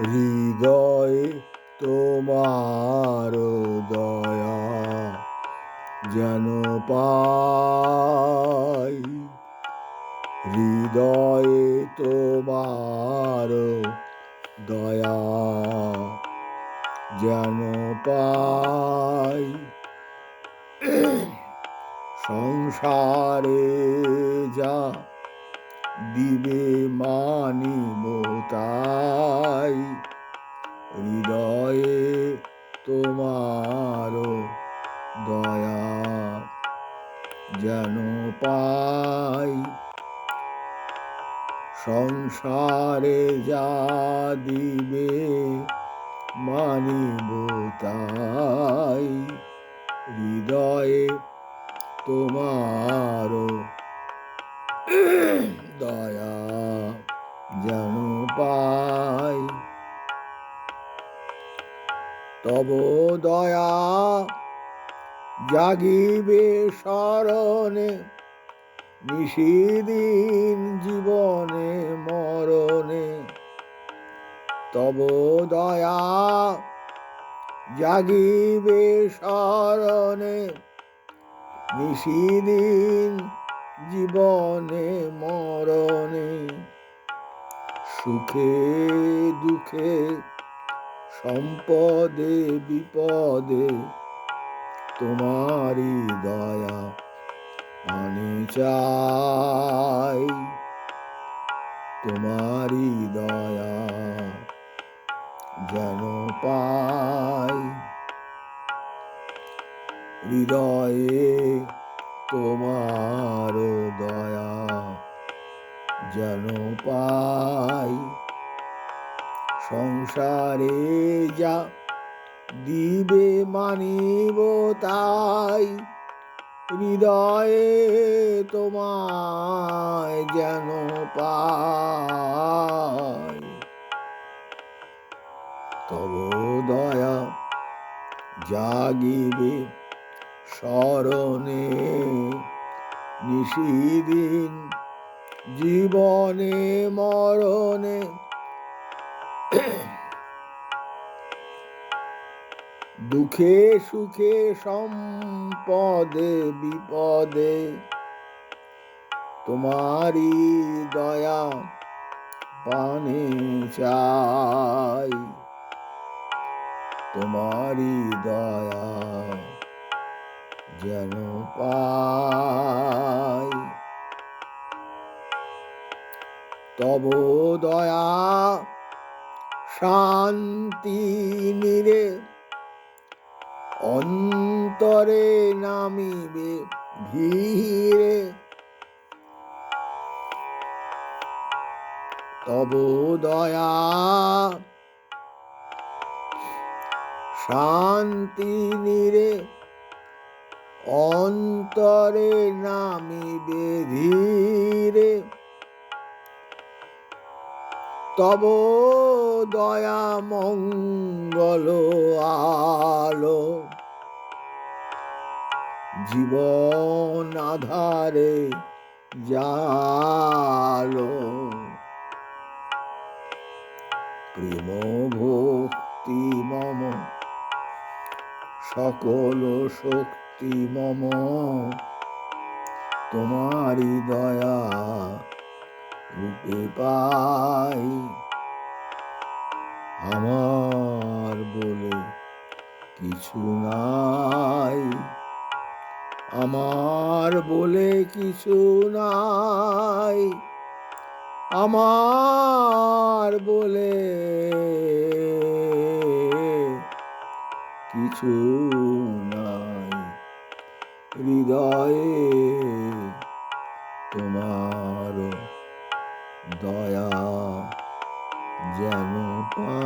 হৃদয়ে তোমার দয়া যেন পাই। হৃদয়ে তোমার দয়া যেন পাই। সংসারে যা দিবে মানিব তাই। হৃদয়ে তোমার দয়া যেন পাই। সংসারে যা দিবে মানিব তাই। হৃদয়ে তোমার দয়া যেন পাই। তব দয়া জাগিবে স্মরণে নিশিদিন জীবনে মরণে। তব দয়া জাগিবে স্মরণে নিশিদিন জীবনে মরণে, সুখে দুঃখে, সম্পদে বিপদে, তোমারই দয়া আমি চাই। তোমারই দয়া যেন পাই। হৃদয়ে তোমার দয়া যেন পাই। সংসারে যা দিবে মানিব তাই। হৃদয়ে তোমায় যেন পাই। তব দয়া জাগিবে স্মরণে নিশিদিন জীবনে মরণে দুঃখে সুখে সম্পদে বিপদে তোমারই দয়া পানে চাই। তোমারই দয়া যেন পাই। তব দয়া শান্তি নিরে অন্তরে নামিবে ধীরে। তব দয়া শান্তি নিরে অন্তরে নামিবে ধীরে তব দয়া মঙ্গল আলো। জীবন আধারে জালো। প্রেম ভক্তি মম সকল শক্তি মম, তোমারই দয়া রূপে পাই। আমার বলে কিছু নাই, আমার বলে কিছু নাই, আমার বলে কিছু নাই। হৃদয়ে তোমার দয়া যেন পা